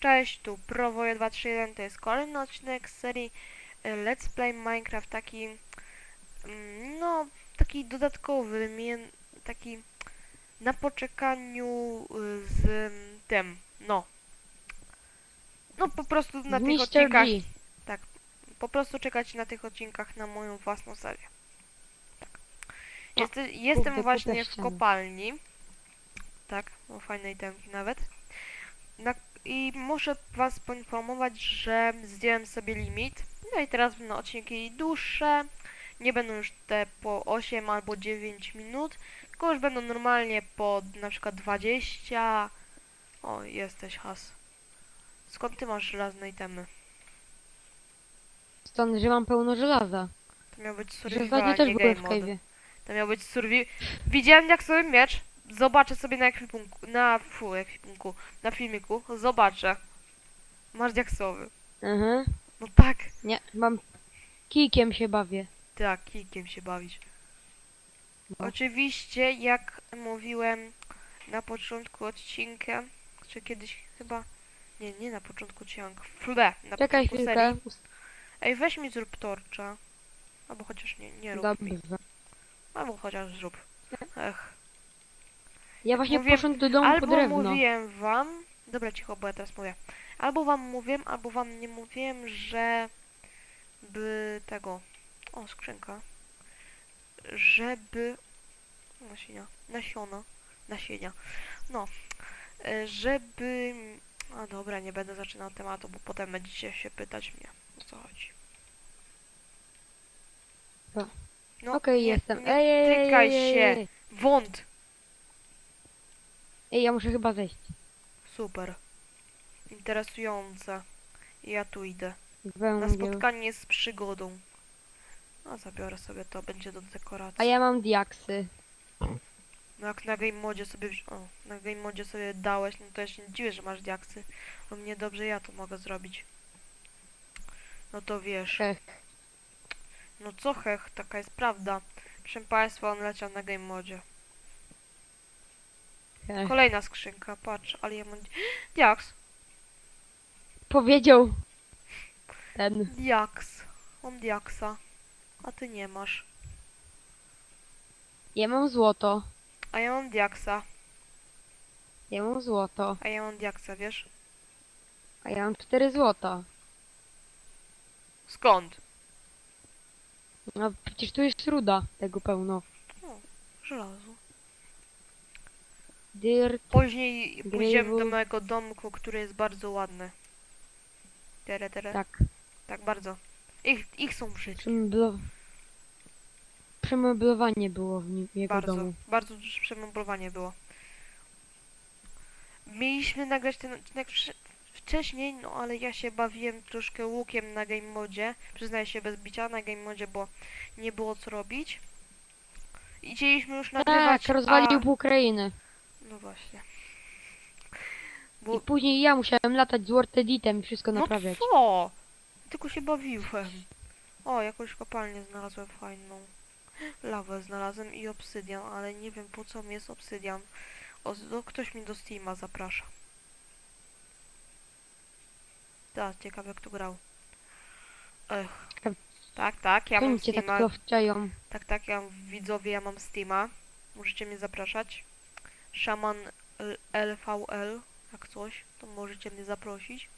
Cześć, tu Prowoje 231, to jest kolejny odcinek z serii e, Let's Play Minecraft, taki, mm, no, taki dodatkowy, taki na poczekaniu y, z tym, no. No po prostu na tych Mr. odcinkach, G. po prostu czekać na tych odcinkach na moją własną serię. Tak. O, Jeste, jestem kurde, właśnie kurde, w kopalni. Tak, mam fajne itemki nawet. Na, I muszę was poinformować, że zdjąłem sobie limit. No i teraz będą odcinki dłuższe. Nie będą już te po 8 albo 9 minut, tylko już będą normalnie po na przykład 20. O, jesteś has. Skąd ty masz żelazne itemy? Stąd, że mam pełno żelaza. To miał być survival, też nie game w mode. cave'ie. To miał być survi... Widziałem jak sobie miecz. Zobaczę sobie na ekwipunku. Na fu, ekwipunku. Na filmiku. Zobaczę. Masz diaksowy. Mhm. No tak. Nie, mam... Kijkiem się bawię. Tak, kijkiem się bawić. No. Oczywiście, jak mówiłem na początku odcinka, czy kiedyś chyba... Nie, nie na początku odcinka. Fle, na Czekaj początku chwilkę. serii. Ej, weź mi zrób torcza. Albo chociaż nie, nie rób mi. Dobrze. Albo chociaż zrób. Ech. Ja właśnie Mówię- poszedłem do domu po Albo drewno. mówiłem wam, dobra cicho, bo ja teraz mówię. Albo wam mówiłem, albo wam nie mówiłem, że by tego, o skrzynka, żeby, nasienia, nasiona, nasienia, no, e, żeby, a dobra, nie będę zaczynał tematu, bo potem będziecie się pytać mnie, o co chodzi. No. No, Okej, nie- jestem. Nie Ej, ej, ej, tykaj ej, ej, się, wąt, Ej, ja muszę chyba zejść. super, interesujące, ja tu idę. Na Węgiel. spotkanie z przygodą. A zabiorę sobie to, będzie do dekoracji. A ja mam diaksy. No jak na game modzie sobie wzi- o, na game modzie sobie dałeś, no to ja się nie dziwię, że masz diaksy. Bo mnie dobrze ja to mogę zrobić. No to wiesz. Hech. No co hech, taka jest prawda. Proszę państwa, on leciał na game modzie. Kolejna skrzynka, patrz, ale ja mam... Diaks! Powiedział ten. Diaks. Mam diaksa. A ty nie masz. Ja mam złoto. A ja mam diaksa. Ja mam złoto. A ja mam diaksa, wiesz? A ja mam cztery złota. Skąd? No przecież tu jest ruda tego pełno. Żelazo. Dirt. Później pójdziemy do mojego domku, który jest bardzo ładny. Tere, tere. Tak, Tak. bardzo. Ich, ich są brzydkie. Przemeblo... Przemeblowanie było w nim, jego Bardzo, domu. bardzo duże przemeblowanie było. Mieliśmy nagrać ten odcinek wcze- wcześniej, no ale ja się bawiłem troszkę łukiem na game modzie. Przyznaję się bez bicia na game modzie, bo nie było co robić. I chcieliśmy już nagrywać, Tak, rozwalił a... pół krainy. No właśnie. I Bo... później ja musiałem latać z Word Editem i wszystko No naprawiać. co? Tylko się bawiłem. O, jakąś kopalnię znalazłem fajną. Lawę znalazłem i obsydian, ale nie wiem po co mi jest obsydian. O, no, ktoś mi do Steama zaprasza. Tak, ciekawe kto grał. Ech. Tak, tak, ja mam tak Steama. Tak, tak, ja widzowie, ja mam Steama. Możecie mnie zapraszać. Szaman LVL, jak coś, to możecie mnie zaprosić.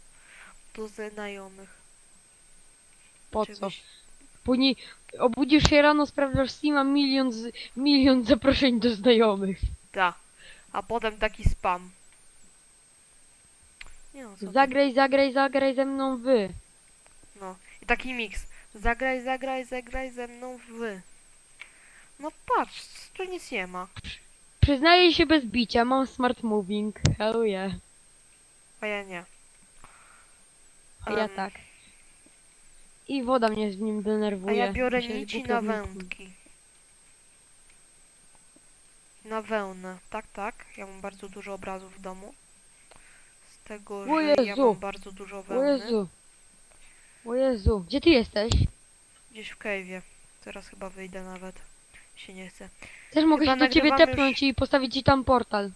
Do znajomych. Po co? Oczywiście. Później obudzisz się rano, sprawdzasz Steama, milion, z, milion zaproszeń do znajomych. Tak. A potem taki spam. Nie no, co ty. Zagraj, zagraj, zagraj ze mną wy. No. I taki miks. Zagraj, zagraj, zagraj ze mną wy. No patrz, tu nic nie ma. Przyznaję się bez bicia, mam smart moving. Hell yeah. A ja nie. A ja Em, tak. I woda mnie z nim A denerwuje. ja biorę nici głupio na wędki. Na wełnę. Tak, tak. Ja mam bardzo dużo obrazów w domu. Z tego, O że ja Jezu! mam bardzo dużo O wełny. Jezu. O Jezu. Gdzie ty jesteś? Gdzieś w cave'ie. Teraz chyba wyjdę nawet się nie chce. Też mogę Chyba się do ciebie tepnąć i postawić ci tam portal.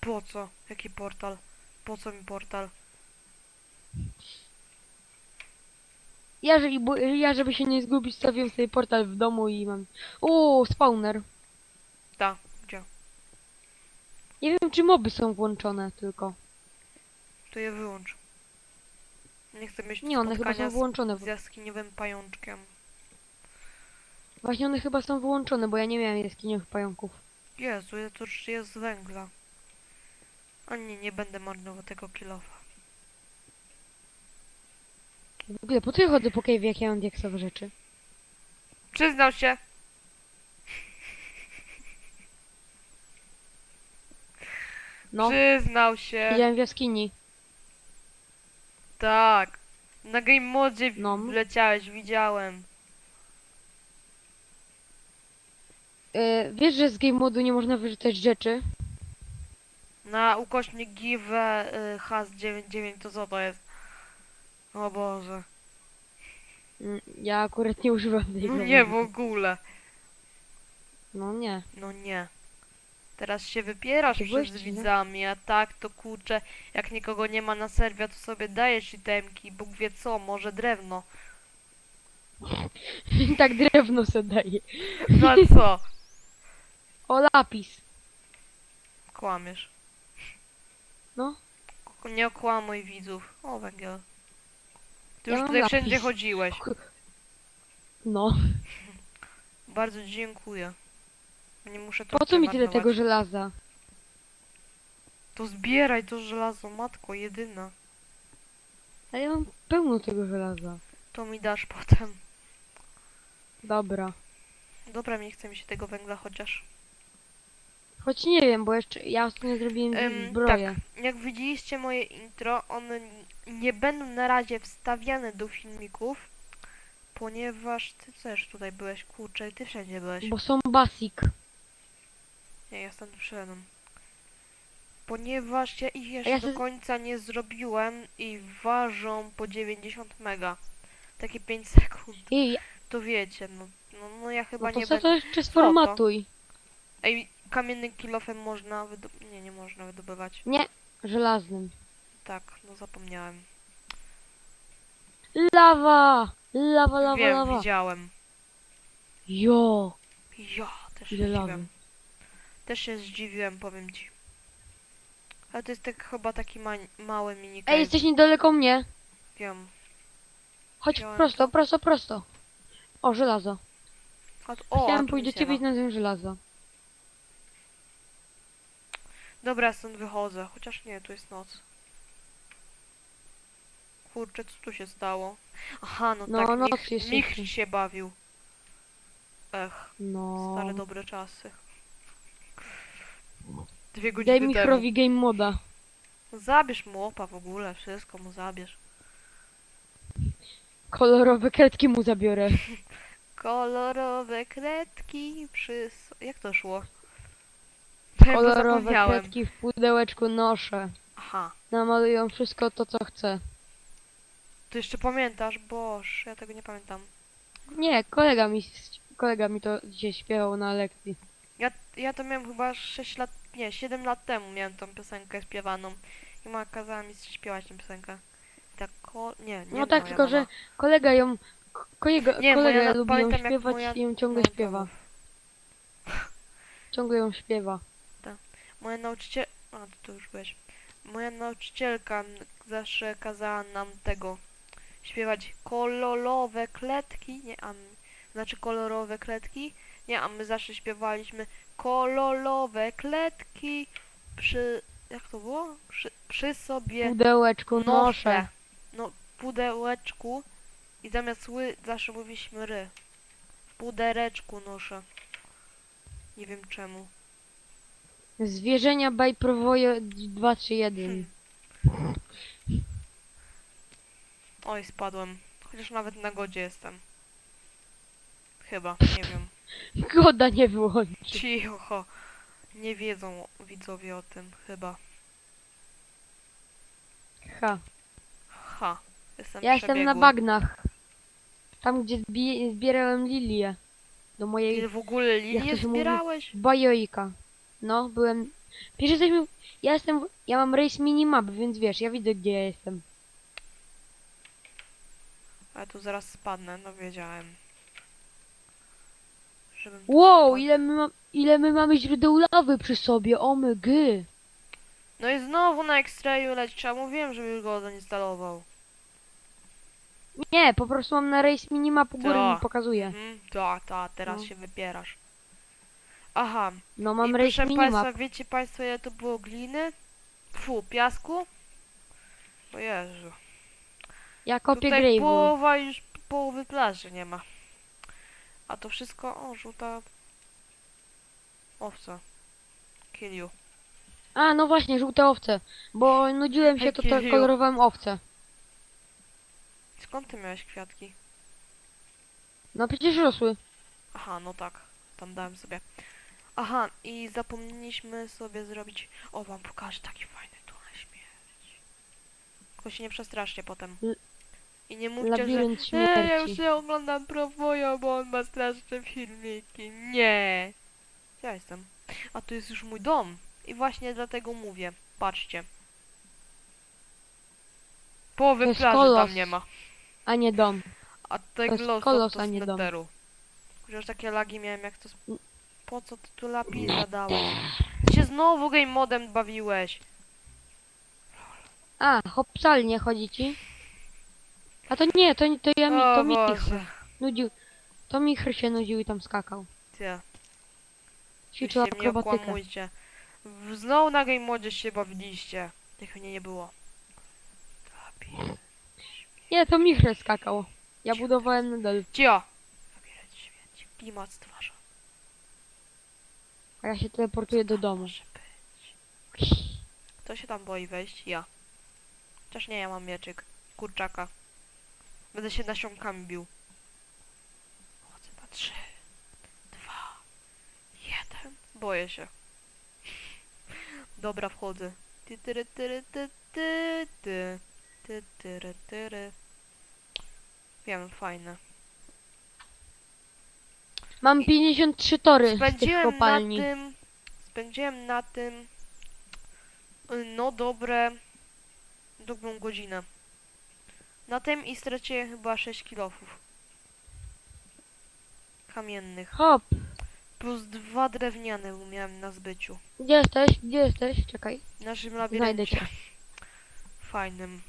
Po co? Jaki portal? Po co mi portal? Ja, jeżeli, ja żeby się nie zgubić, stawiłem sobie portal w domu i mam... Uuu, spawner. Da, gdzie? Nie wiem, czy moby są włączone tylko. To je wyłącz. Nie chcę mieć Nie, one chyba są włączone. z jaskiniowym pajączkiem. Właśnie one chyba są wyłączone, bo ja nie miałem jaskiniowych pająków. Jezu, ja to już jest węgla. A nie, nie będę marnował tego kilofa. W ogóle, po co ja chodzę po cave, jak ja mam diaksowe rzeczy? Przyznał się! No, Przyznał się! siedziałem w jaskini. Tak. Na game modzie No. wleciałeś, widziałem. E, wiesz, że z game modu nie można wyrzucać rzeczy? Na ukośnik give y, has 99 to co to jest? O Boże. Mm, Ja akurat nie używam tego. No nie w ogóle. No nie. No nie. Teraz się wypierasz Ty przed byłeś, czy nie? widzami, a tak to kurczę, jak nikogo nie ma na serwie, to sobie dajesz itemki, Bóg wie co, może drewno. tak drewno se daje. No a co? O, lapis. Kłamiesz. No. K- Nie okłamuj widzów. O węgiel. Ty Ja już mam tutaj wszędzie chodziłeś. No. Bardzo dziękuję. Nie muszę to Po co mi tyle marnować. tego żelaza? To zbieraj to żelazo, matko, jedyna. A ja mam pełno tego żelaza. To mi dasz potem. Dobra. Dobra, nie chce mi się tego węgla chociaż. Choć nie wiem, bo jeszcze ja ostatnio zrobiłem Em, zbroję. Jak widzieliście moje intro, one nie będą na razie wstawiane do filmików, ponieważ ty też tutaj byłeś, kurczę, i ty wszędzie byłeś. Bo są basic. Nie, ja stąd przyszedłem. Ponieważ ja ich jeszcze ja do se- końca nie zrobiłem i ważą po 90 mega. Takie 5 sekund. I To wiecie, no, no, no ja chyba no to nie co będę... to jeszcze sformatuj. Ej, kamiennym kilofem można wydobywać... Nie, nie można wydobywać. Nie, żelaznym. Tak, no zapomniałem. Lawa! Lawa, lawa, Wiem, lawa. widziałem. Jo! Ja też się Ile lawy. zdziwiłem. Też się zdziwiłem, powiem ci. Ale to jest tak chyba taki ma mały mini Ej, jesteś niedaleko mnie. Wiem. Chodź Wziąłem prosto, prosto, prosto. O, żelazo. A tu- O, a Chciałem tu pójść do nic nie ciebie i ma. znalazłem żelazo. Dobra, stąd wychodzę. Chociaż nie, tu jest noc. Kurczę, co tu się stało? Aha, no, No, tak, noc Mich, jest Mich się bawił. Ech, No. stare dobre czasy. Dwie godziny Daj mi temu. chrowi game moda. Zabierz mu opa w ogóle, wszystko mu zabierz. Kolorowe kredki mu zabiorę. Kolorowe kredki przy... Jak to szło? Kolorowe zapomniałem. kredki w pudełeczku noszę. Aha. Namalują wszystko to, co chcę. Ty jeszcze pamiętasz? Boż, ja tego nie pamiętam. Nie, kolega mi, kolega mi to dzisiaj śpiewał na lekcji. Ja, ja to miałem chyba 6 lat, nie, 7 lat temu miałem tą piosenkę śpiewaną. I mama kazała mi śpiewać tę piosenkę. Tak, ko... nie, nie No tak, moja tylko że mama. kolega ją, kolega, Nie, kolega moja, lubi ją pamiętam jak śpiewać moja... i ją ciągle śpiewa. Ciągle ją śpiewa. Moja nauczyciel... A, to, już byłeś. Moja nauczycielka zawsze kazała nam tego śpiewać kolorowe kletki, nie, a my, znaczy kolorowe kletki, nie, a my zawsze śpiewaliśmy kolorowe kletki przy, jak to było? Przy, przy sobie Pudełeczku noszę. noszę. No, pudełeczku i zamiast ły zawsze mówiliśmy ry. W pudereczku noszę. Nie wiem czemu. Zwierzenia by Prowoje 231. Hmm. Oj, spadłem. Chociaż nawet na godzie jestem. Chyba, nie wiem. Goda nie wyłączy. Cicho. Nie wiedzą widzowie o tym, chyba. Ha. Ha. Jestem Ja jestem na przebiegły. bagnach. Tam, gdzie zbi- zbierałem lilię. Do mojej Ty w ogóle to się mówi? zbierałeś? bajojka. No, byłem... Wiesz, jesteśmy... Ja jestem... Ja mam race minimap, więc wiesz, ja widzę, gdzie ja jestem. A tu zaraz spadnę, no wiedziałem. Żebym Wow, ile my, ma, ile my mamy źródeł lawy przy sobie, o my gy. No i znowu na X-Rayu leci, a mówiłem, żebyś go zainstalował. Nie, po prostu mam na rejs minimap u góry mi pokazuje. Mhm, ta, ta, teraz No. się wypierasz. Aha, No i mam rejs proszę minimap. Państwa, wiecie Państwo ile to było gliny? Fu, piasku? O Jezu. Ja kopię Tutaj Grave'u. połowa już połowy plaży nie ma. A to wszystko, o, żółta owca. Kill you. A, no właśnie, żółte owce. Bo nudziłem się, to, to Jakie kolorowałem owce. Skąd ty miałeś kwiatki? No przecież rosły. Aha, no tak. Tam dałem sobie. Aha, i zapomnieliśmy sobie zrobić... O, wam pokażę taki fajny tu na śmierć. Tylko się nie przestraszcie potem. I nie mówcie, że... Labirynt Nie, ja już śmierci. nie oglądam Prowoja, bo on ma straszne filmiki. Nie. Ja jestem. A tu jest już mój dom. I właśnie dlatego mówię. Patrzcie. Połowy To jest plaży kolos. tam nie ma. A nie dom. A To tego jest kolos, to a z nie dom. netheru. Chociaż takie lagi miałem jak to... Sp... Po co ty tu lapisa dałeś? Ty się znowu game modem bawiłeś. A, hopsalnie chodzi ci? A to nie, to, to ja mi, o to mi Boże. nudził. To Michr się nudził i tam skakał. Ty, Ćwiczył Weźcie mnie akrobatykę. okłamujcie. W- Znowu na game modzie się bawiliście. Tych mnie nie było. Lapis. Nie, to Michr skakał. Ja budowałem nadal, Cio! Zabierać śmieci. Klimat stwarza. A ja się teleportuję do domu. Kto się tam boi wejść? Ja. Chociaż nie, ja mam mieczyk. Kurczaka. Będę się nasionkami bił. Chodzę na trzy, dwa, jeden. Boję się. Dobra, wchodzę. Ty, tyry, tyry, ty, ty, ty. Ty, tyry, tyry. Wiem, fajne. Mam 53 tory z tych Spędziłem na kopalni. tym. Spędziłem na tym. y, No dobre. Dobrą godzinę. Na tym i straciłem chyba 6 kilofów. Kamiennych. Hop, Plus dwa drewniane miałem na zbyciu. gdzie jesteś? Gdzie jesteś? Czekaj. W naszym Znajdę labiryncie. cię. Fajnym.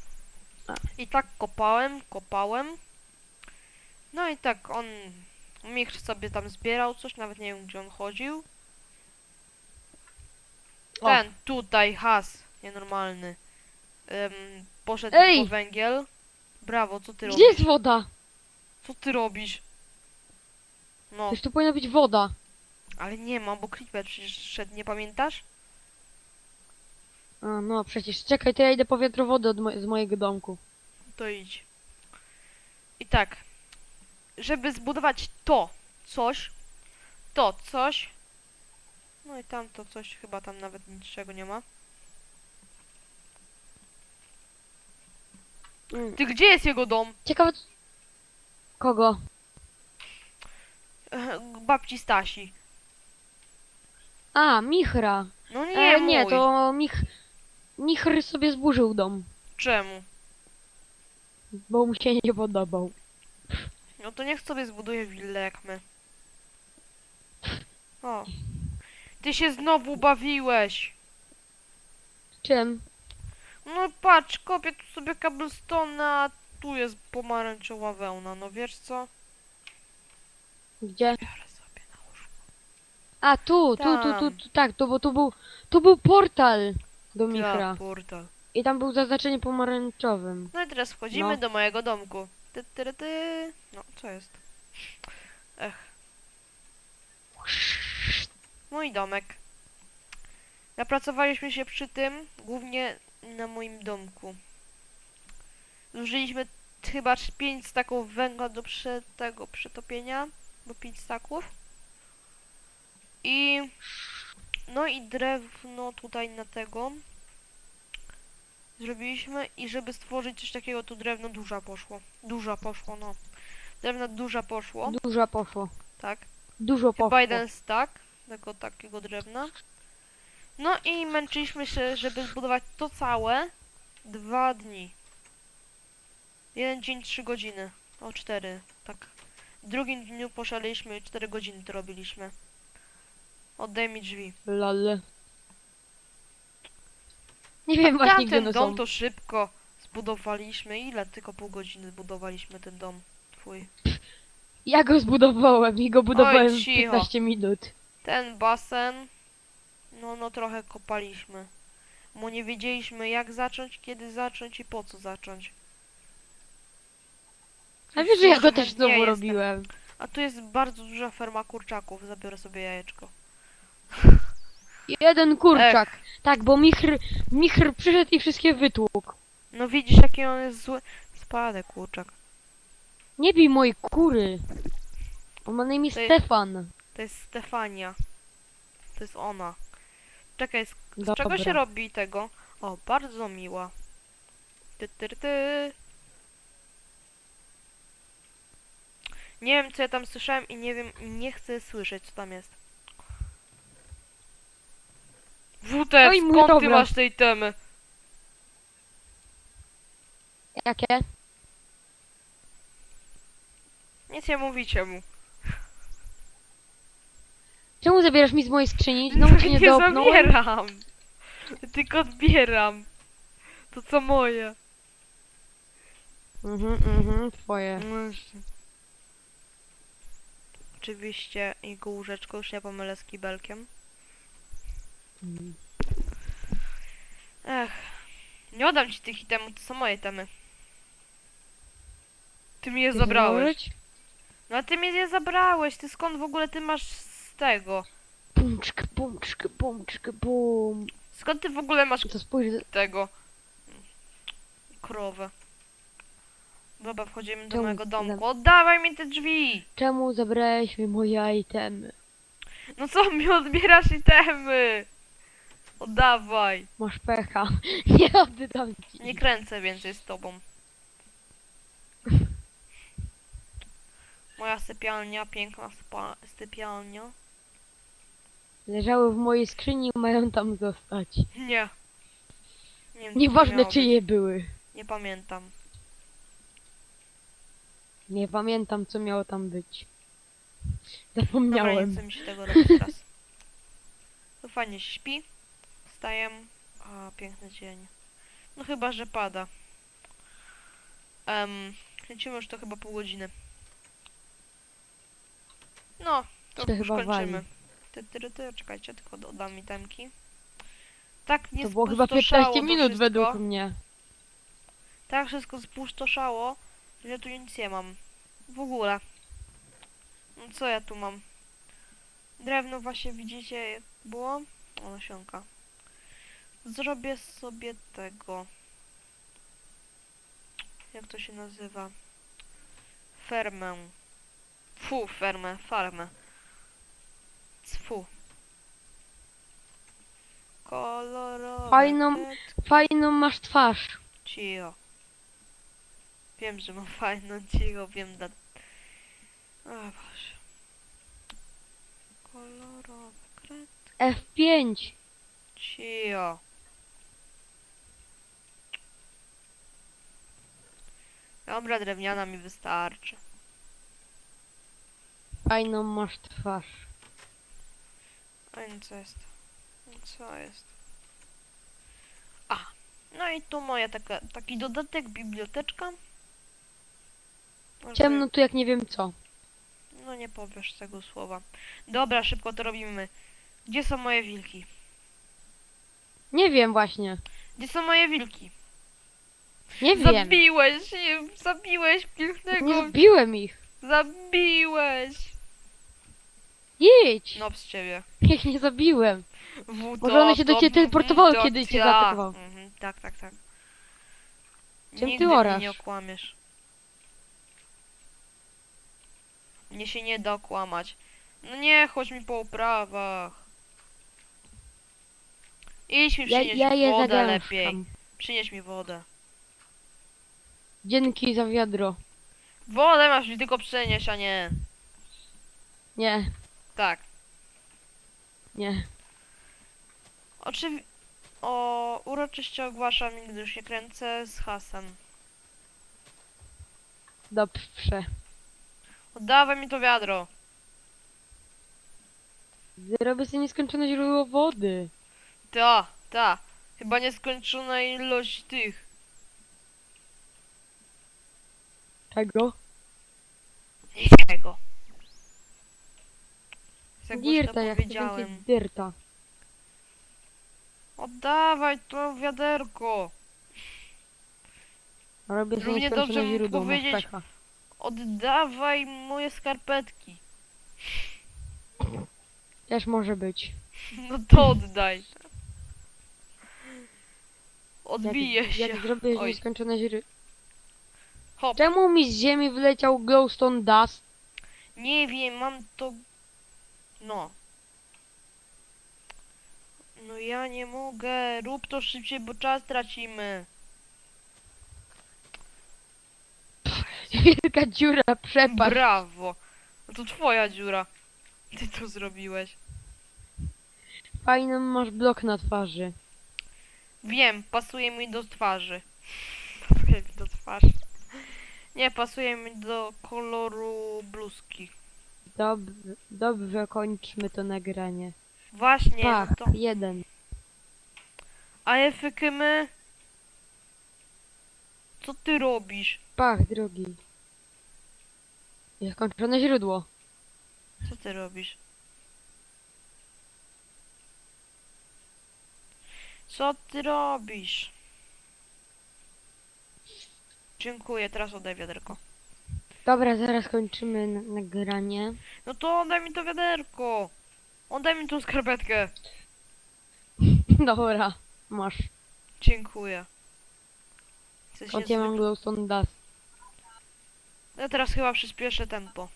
A. I tak kopałem, kopałem. No i tak on. Michr sobie tam zbierał coś, nawet nie wiem gdzie on chodził. O. Ten tutaj has, nienormalny. Ym, poszedł Ej! po węgiel. Brawo, co ty Gdzie robisz? jest woda? Co ty robisz? No, Przecież tu powinna być woda. ale nie ma, bo Creeper przecież szedł, nie pamiętasz? A, no przecież. Czekaj, to ja idę po wiatrowody od mo z mojego domku. To idź. I tak, żeby zbudować to coś, to coś, no i tam to coś, chyba tam nawet niczego nie ma. Mm. Ty, gdzie jest jego dom? Ciekawe... Kogo? Babci Stasi. A, Michra. No nie, E, mój. nie, to Mich... Michr sobie zburzył dom, Czemu? bo mu się nie podobał. No to niech sobie zbuduje willę jak my. O. Ty się znowu bawiłeś. Czym? No patrz, kopię tu sobie cobblestone, a tu jest pomarańczowa wełna. No wiesz co? Gdzie? Biorę sobie na łóżko. A, tu, tu, tu, tu, tu, tak, to bo tu był... Tu był portal do Michra. Ja, portal. I tam był zaznaczenie pomarańczowym. No i teraz wchodzimy No. do mojego domku. Ty, ty, ty. No, co jest? Ech. Mój domek. Napracowaliśmy się przy tym, głównie na moim domku. Zużyliśmy chyba 5 staków węgla do prze, tego przetopienia, bo 5 staków. I no i drewno tutaj na tego zrobiliśmy i żeby stworzyć coś takiego, to drewno duża poszło. Duża poszło, no. Drewno duża poszło, Dużo poszło. tak. Dużo poszło. Chyba jeden stack tego takiego drewna. No i męczyliśmy się, żeby zbudować to całe dwa dni. Jeden dzień, trzy godziny. O cztery, tak. W drugim dniu poszaleliśmy i cztery godziny to robiliśmy. Oddaj mi drzwi. Lol. Nie wiem właśnie gdzie one dom są. to szybko zbudowaliśmy. Ile? Tylko pół godziny zbudowaliśmy ten dom. Twój. Ja go zbudowałem i go budowałem w cicho. 15 minut. Ten basen. No, no trochę kopaliśmy. Bo nie wiedzieliśmy jak zacząć, kiedy zacząć i po co zacząć. A wiesz, że ja go też znowu jestem. robiłem. A tu jest bardzo duża ferma kurczaków. Zabiorę sobie jajeczko. Jeden kurczak. Tak, bo Michr, Michr przyszedł i wszystkie wytłukł. No widzisz jaki on jest zły. Spadek kurczak. Nie bij mojej kury. On ma na imię To jest- Stefan. To jest Stefania. To jest ona. Czekaj, z, z Dobra. czego się robi tego? O, bardzo miła. Ty, ty, ty. Nie wiem, co ja tam słyszałem i nie wiem, i nie chcę słyszeć, co tam jest. WT, Oj, mój skąd ty dobra. masz tej temy? Jakie? Nic nie mówicie mu. Czemu zabierasz mi z mojej skrzyni? Znowu cię nie nie dopnąłem? zabieram. Tylko odbieram. To co moje. Mhm, mhm, twoje. No. Oczywiście jego łóżeczko, już nie pomylę z kibelkiem. Ech, nie oddam ci tych itemów, to są moje temy. Ty mi je zabrałeś. założyć? No a ty mi je zabrałeś, ty skąd w ogóle ty masz z tego? Pumczk, pumczk, pumczk, bum. Skąd ty w ogóle masz To spójrz, tego? Krowę. Dobra, wchodzimy do Czemu mojego za- domku. Oddawaj mi te drzwi! czemu zabrałeś mi moje itemy? No co mi odbierasz itemy? Oddawaj! Masz pecha. Nie oddam ci. Nie kręcę więcej z tobą. Moja sypialnia, piękna sypialnia. Leżały w mojej skrzyni i mają tam zostać. Nie. Nie wiem, Nieważne być. czyje były. Nie pamiętam. Nie pamiętam co miało tam być. Dobra, nie Zapomniałem. chce mi się tego robić teraz. To fajnie śpi. Wstaję. A, piękny dzień. No chyba, że pada. Um, kręcimy już to chyba pół godziny. No, to Się już chyba kończymy. wali. Ty, ty, ty, czekajcie, tylko dodam mi temki. Tak nie To było chyba spustoszało 15 to minut według mnie. Tak wszystko spustoszało, że tu nic nie mam. W ogóle. No co ja tu mam? Drewno właśnie widzicie było? O, nasionka. Zrobię sobie tego. Jak to się nazywa? Fermę. Fu, fermę, farmę. Fu. Kolorowe. Fajną-. Fajną masz twarz. Cicho. Wiem, że mam fajną cicho, wiem da... O Boże. Kolorowy kret. F5. Cicho. Dobra, drewniana mi wystarczy. Fajną masz twarz. A co jest? Co jest? A, no i tu moja taka, taki dodatek, biblioteczka. Może Ciemno tu jak nie wiem co. No nie powiesz tego słowa. Dobra, szybko to robimy. Gdzie są moje wilki? Nie wiem właśnie. Gdzie są moje wilki? Nie wiem. Zabiłeś, je, zabiłeś pięknego. Nie zbiłem ich. Zabiłeś. Idź. No z ciebie. Ja ich nie zabiłem. W Może one się do ciebie teleportowały, to kiedy cię ja. zaatakował. Mhm, tak, tak, tak. Czym Nigdy ty mnie orasz? nie okłamiesz. Mnie się nie da okłamać. No nie, chodź mi po uprawach. Idź mi Ja, przynieść ja je wodę lepiej. Przynieś mi wodę. Dzięki za wiadro. Wodę masz mi tylko przynieść, a nie. Nie, Tak. nie. Oczywi... O, uroczyście ogłaszam, już nie kręcę z hasem. Dobrze. Oddawaj mi to wiadro. Zrobię sobie nieskończone źródło wody. Ta, ta. Chyba nieskończona ilość tych. Czego? Niczego. Jak głośno Dirta, ja chcę powiedziałem. więcej dirta. Oddawaj to wiaderko. Robię sobie Równie dobrze mógł źródło, powiedzieć- pecha. Oddawaj moje skarpetki. Też może być. No to oddaj. Odbije jak, się. Jak zrobię Oj. nieskończone źródło... Hop. Czemu mi z ziemi wyleciał glowstone dust? Nie wiem, mam to... No. No ja nie mogę. Rób to szybciej, bo czas tracimy. Wielka dziura, przepaść. Brawo. No to twoja dziura. Ty to zrobiłeś. Fajny masz blok na twarzy. Wiem, pasuje mi do twarzy. Pasuje mi do twarzy. Nie, pasuje mi do koloru bluzki. Dobrze, dobrze, kończmy to nagranie. Właśnie, Pach, no to... jeden. A efekymy? Co ty robisz? Pach, drugi. Nieskończone źródło. Co ty robisz? Co ty robisz? Dziękuję, teraz oddaj wiaderko. Dobra, zaraz kończymy na- nagranie. No to oddaj mi to wiaderko. Oddaj mi tą skarpetkę. Dobra, masz. Dziękuję. Skąd się ja mam glowstone dust? Ja teraz chyba przyspieszę tempo.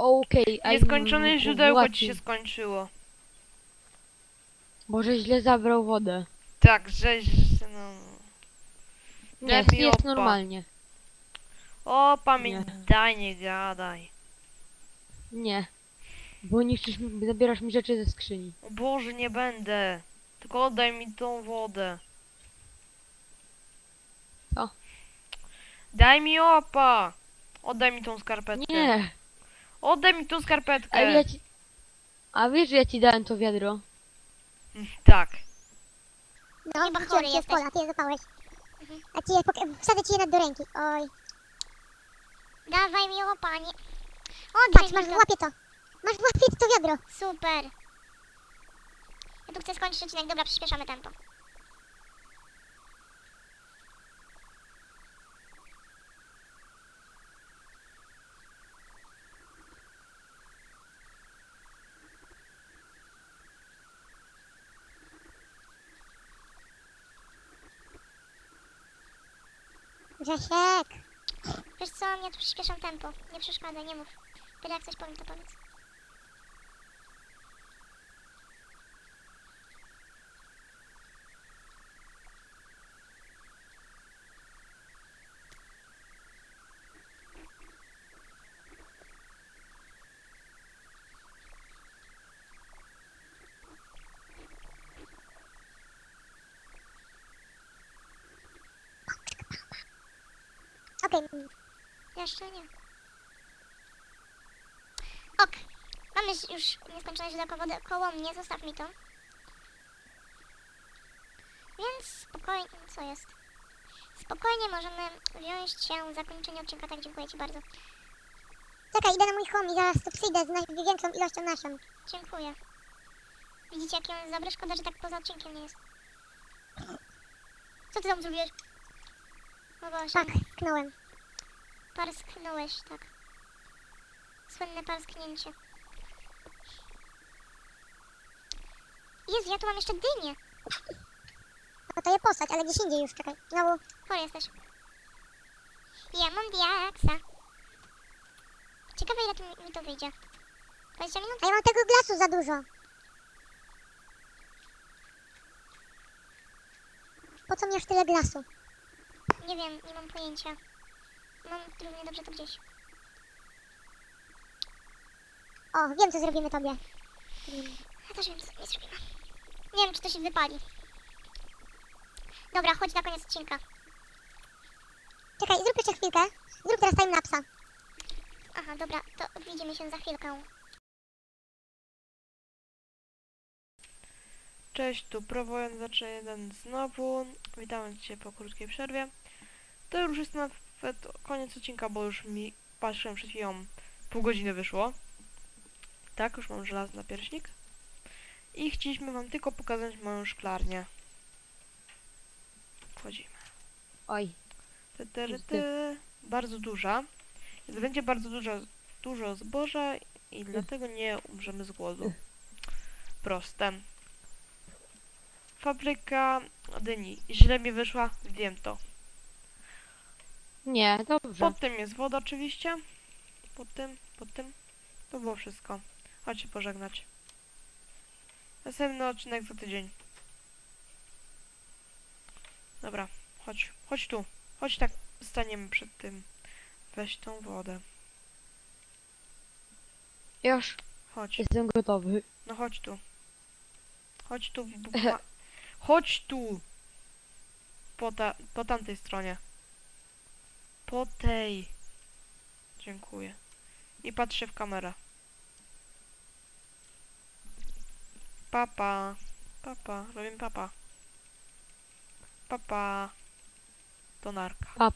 Okej, a Nieskończone źródełko ci się skończyło. Może źle zabrał wodę. Tak, żeś... No... Nie, jest opa. normalnie. O, pamięć, Nie. daj, nie gadaj. Nie. Bo niszczysz zabierasz mi rzeczy ze skrzyni. O Boże, nie będę. Tylko oddaj mi tą wodę. Co? Daj mi opa! Oddaj mi tą skarpetkę. Nie, Oddaj mi tą skarpetkę. ja ci... A wiesz, że ja ci dałem to wiadro? Tak. No, Chyba chory ci je z jesteś. pola, ty je zapałeś. A ci je pok- wsadzę ci je nad do ręki. Oj. Dawaj mi opanie. Patrz, Oddaj masz mi w to. łapie to. Masz w łapie to wiadro. Super. Ja tu chcę skończyć odcinek. Dobra, przyspieszamy tempo. Grzesiek. Wiesz co, ja tu przyspieszam tempo. Nie przeszkadzaj, nie mów. Tyle jak coś powiem, to powiedz. Okej. mm, Jeszcze nie. Ok. Mamy już nieskończone źródełko wody koło mnie, zostaw mi to. Więc spokojnie, co jest? Spokojnie możemy wziąć się zakończenie odcinka, tak dziękuję Ci bardzo. Czekaj, idę na mój home i zaraz tu przyjdę z największą ilością nasion. Dziękuję. Widzicie jaki on jest dobry? Szkoda, że tak poza odcinkiem nie jest. Co ty tam zrobiłeś? O Boże. Tak, tknąłem. Parsknąłeś, tak. Słynne parsknięcie. Jezu, ja tu mam jeszcze dynię. No to je postać, ale gdzieś indziej już, czekaj. Znowu, Chory jesteś. Ja mam diaksa. Ciekawe ile tu mi, mi to wyjdzie. 20 minut? a ja mam tego glasu za dużo. Po co mi aż tyle glasu? Nie wiem, nie mam pojęcia. Mam równie dobrze to gdzieś. O, wiem co zrobimy tobie. Ja też wiem, co sobie zrobimy. Nie wiem, czy to się wypali. Dobra, chodź na koniec odcinka. Czekaj, zrób jeszcze chwilkę. Zrób teraz timelapsa. Aha, dobra, to widzimy się za chwilkę. Cześć, tu Prawo 1 znowu. Witamy Cię po krótkiej przerwie. To już jest nawet koniec odcinka, bo już mi patrzyłem przed chwilą pół godziny wyszło. Tak, już mam żelazny napierśnik. I chcieliśmy Wam tylko pokazać moją szklarnię. Wchodzimy. Oj. Ty, ty, ty. Bardzo duża. Więc będzie bardzo dużo, dużo zboża i dlatego nie umrzemy z głodu. Proste. Fabryka dyni. Źle mi wyszła, wiem to. Nie, dobrze. Pod tym jest woda oczywiście. Pod tym, pod tym. To było wszystko. Chodź się pożegnać. Następny odcinek za tydzień. Dobra, chodź. Chodź tu. Chodź tak staniemy przed tym. Weź tą wodę. Już Chodź. jestem gotowy. No chodź tu. Chodź tu. ma- Chodź tu. Po, ta, po tamtej stronie. Po tej. Dziękuję. I patrzę w kamerę. Papa. Papa. Robimy papa. Papa. To narka. Pa,